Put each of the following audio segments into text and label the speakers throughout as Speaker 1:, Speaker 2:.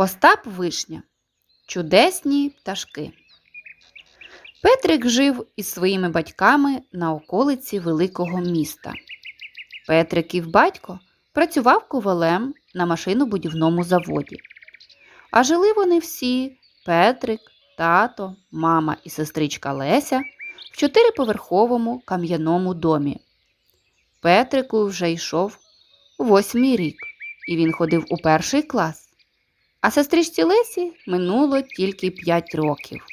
Speaker 1: Остап Вишня. Чудесні пташки. Петрик жив із своїми батьками на околиці великого міста. Петриків батько працював ковалем на машинобудівному заводі. А жили вони всі Петрик, тато, мама і сестричка Леся в чотириповерховому кам'яному домі. Петрику вже йшов восьмий рік, і він ходив у перший клас а сестричці Лесі минуло тільки п'ять років.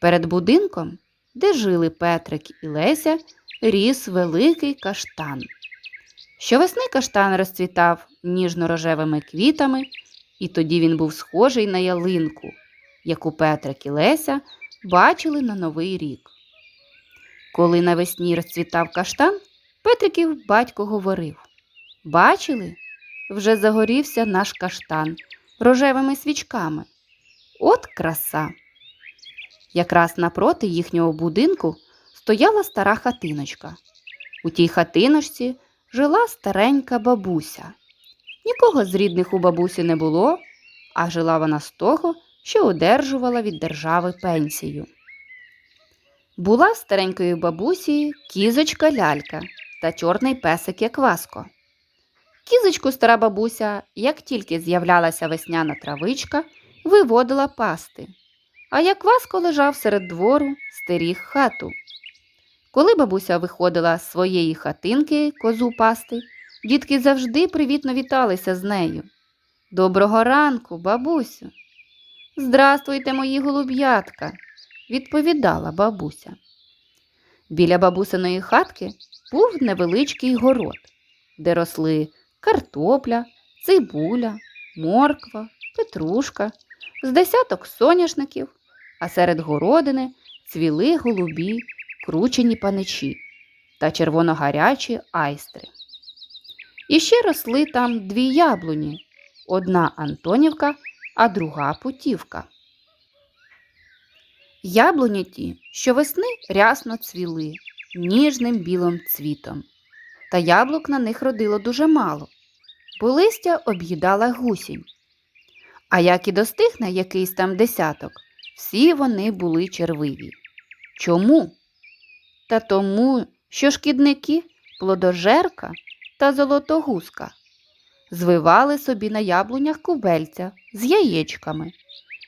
Speaker 1: Перед будинком, де жили Петрик і Леся, ріс великий каштан. Щовесни каштан розцвітав ніжно-рожевими квітами, і тоді він був схожий на ялинку, яку Петрик і Леся бачили на Новий рік. Коли навесні розцвітав каштан, Петриків батько говорив Бачили? Вже загорівся наш каштан рожевими свічками. От краса! Якраз напроти їхнього будинку стояла стара хатиночка. У тій хатиночці жила старенька бабуся. Нікого з рідних у бабусі не було, а жила вона з того, що одержувала від держави пенсію. Була в старенької бабусі кізочка лялька та чорний песик Якваско. Кізочку стара бабуся, як тільки з'являлася весняна травичка, виводила пасти, а як васко лежав серед двору, стеріг хату. Коли бабуся виходила з своєї хатинки козу пасти, дітки завжди привітно віталися з нею. Доброго ранку, бабусю. Здрастуйте, мої голуб'ятка, відповідала бабуся. Біля бабусиної хатки був невеличкий город, де росли картопля, цибуля, морква, петрушка, з десяток соняшників, а серед городини цвіли голубі, кручені паничі та червоногарячі айстри. І ще росли там дві яблуні одна Антонівка, а друга путівка. Яблуні ті щовесни рясно цвіли ніжним білим цвітом, та яблук на них родило дуже мало бо листя об'їдала гусінь. А як і достигне якийсь там десяток, всі вони були червиві. Чому? Та тому, що шкідники, плодожерка та золотогузка звивали собі на яблунях кубельця з яєчками.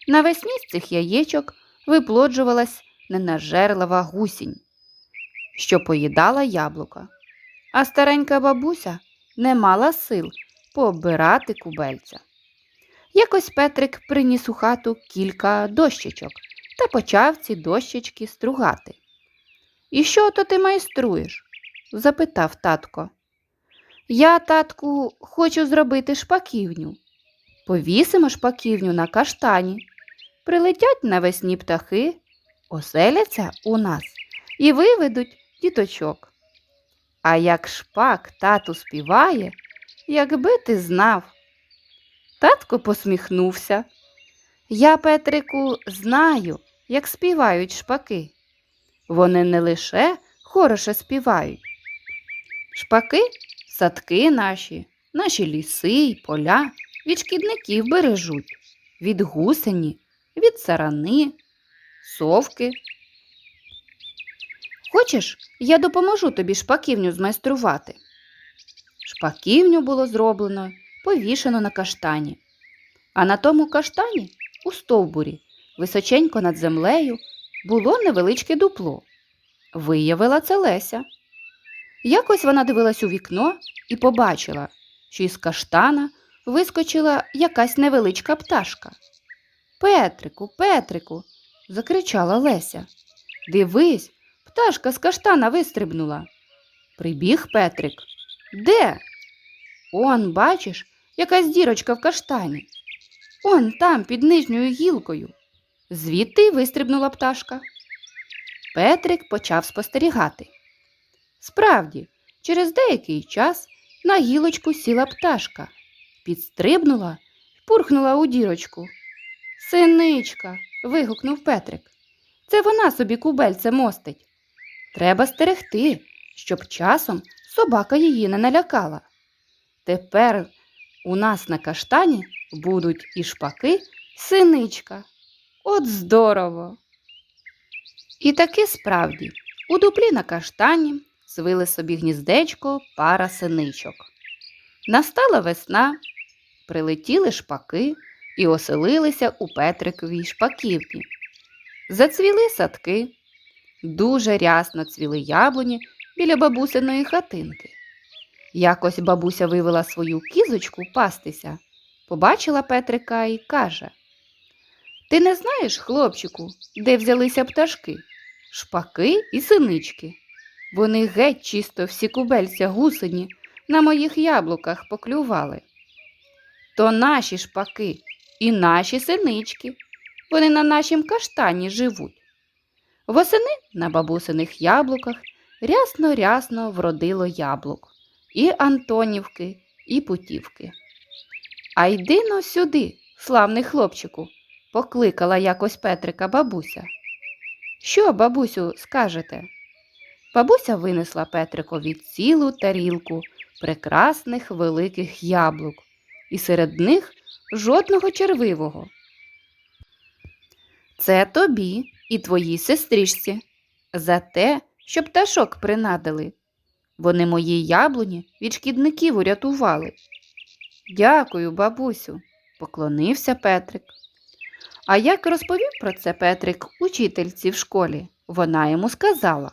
Speaker 1: Навесні з цих яєчок виплоджувалась ненажерлива гусінь, що поїдала яблука. А старенька бабуся не мала сил пооббирати кубельця. Якось Петрик приніс у хату кілька дощечок та почав ці дощечки стругати. І що то ти майструєш? запитав татко. Я, татку, хочу зробити шпаківню. Повісимо шпаківню на каштані, прилетять навесні птахи, оселяться у нас і виведуть діточок. А як шпак тату співає, якби ти знав. Татко посміхнувся. Я, Петрику, знаю, як співають шпаки. Вони не лише хороше співають. Шпаки садки наші, наші ліси й поля від шкідників бережуть, від гусені, від сарани, совки. Хочеш, я допоможу тобі шпаківню змайструвати? Шпаківню було зроблено, повішено на каштані. А на тому каштані, у стовбурі, височенько над землею, було невеличке дупло. Виявила це Леся. Якось вона дивилась у вікно і побачила, що із каштана вискочила якась невеличка пташка. Петрику, Петрику, закричала Леся. Дивись, пташка з каштана вистрибнула. Прибіг Петрик. Де? Он, бачиш, якась дірочка в каштані. Он там, під нижньою гілкою. Звідти вистрибнула пташка. Петрик почав спостерігати. Справді, через деякий час на гілочку сіла пташка, підстрибнула і пурхнула у дірочку. Синичка. вигукнув Петрик. Це вона собі кубельце мостить. Треба стерегти, щоб часом собака її не налякала. Тепер у нас на каштані будуть і шпаки, синичка. От здорово! І таки справді, у дуплі на каштані звили собі гніздечко пара синичок. Настала весна, прилетіли шпаки і оселилися у Петриковій шпаківні. Зацвіли садки, дуже рясно цвіли яблуні біля бабусиної хатинки. Якось бабуся вивела свою кізочку пастися, побачила Петрика і каже: Ти не знаєш, хлопчику, де взялися пташки? Шпаки і синички. Вони геть чисто всі кубельця гусені на моїх яблуках поклювали. То наші шпаки і наші синички. Вони на нашім каштані живуть. Восени на бабусиних яблуках рясно-рясно вродило яблук і Антонівки, і путівки. А йди но сюди, славний хлопчику, покликала якось Петрика бабуся. Що, бабусю, скажете? Бабуся винесла Петрикові цілу тарілку прекрасних великих яблук, і серед них жодного червивого. Це тобі і твоїй сестричці за те, що пташок принадили. Вони мої яблуні від шкідників урятували. Дякую, бабусю, поклонився Петрик. А як розповів про це Петрик учительці в школі, вона йому сказала: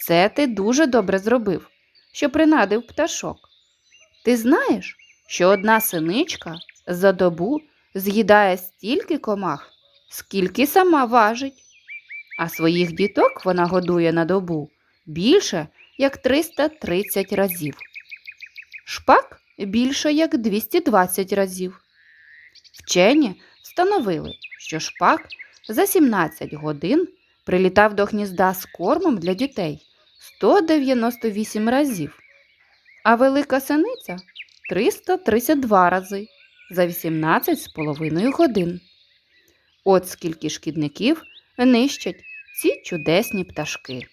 Speaker 1: Це ти дуже добре зробив, що принадив пташок. Ти знаєш, що одна синичка за добу з'їдає стільки комах, скільки сама важить, а своїх діток вона годує на добу більше, як 330 разів. Шпак більше, як 220 разів. Вчені встановили, що шпак за 17 годин прилітав до гнізда з кормом для дітей 198 разів, а велика синиця 332 рази за 18,5 годин. От скільки шкідників нищать ці чудесні пташки.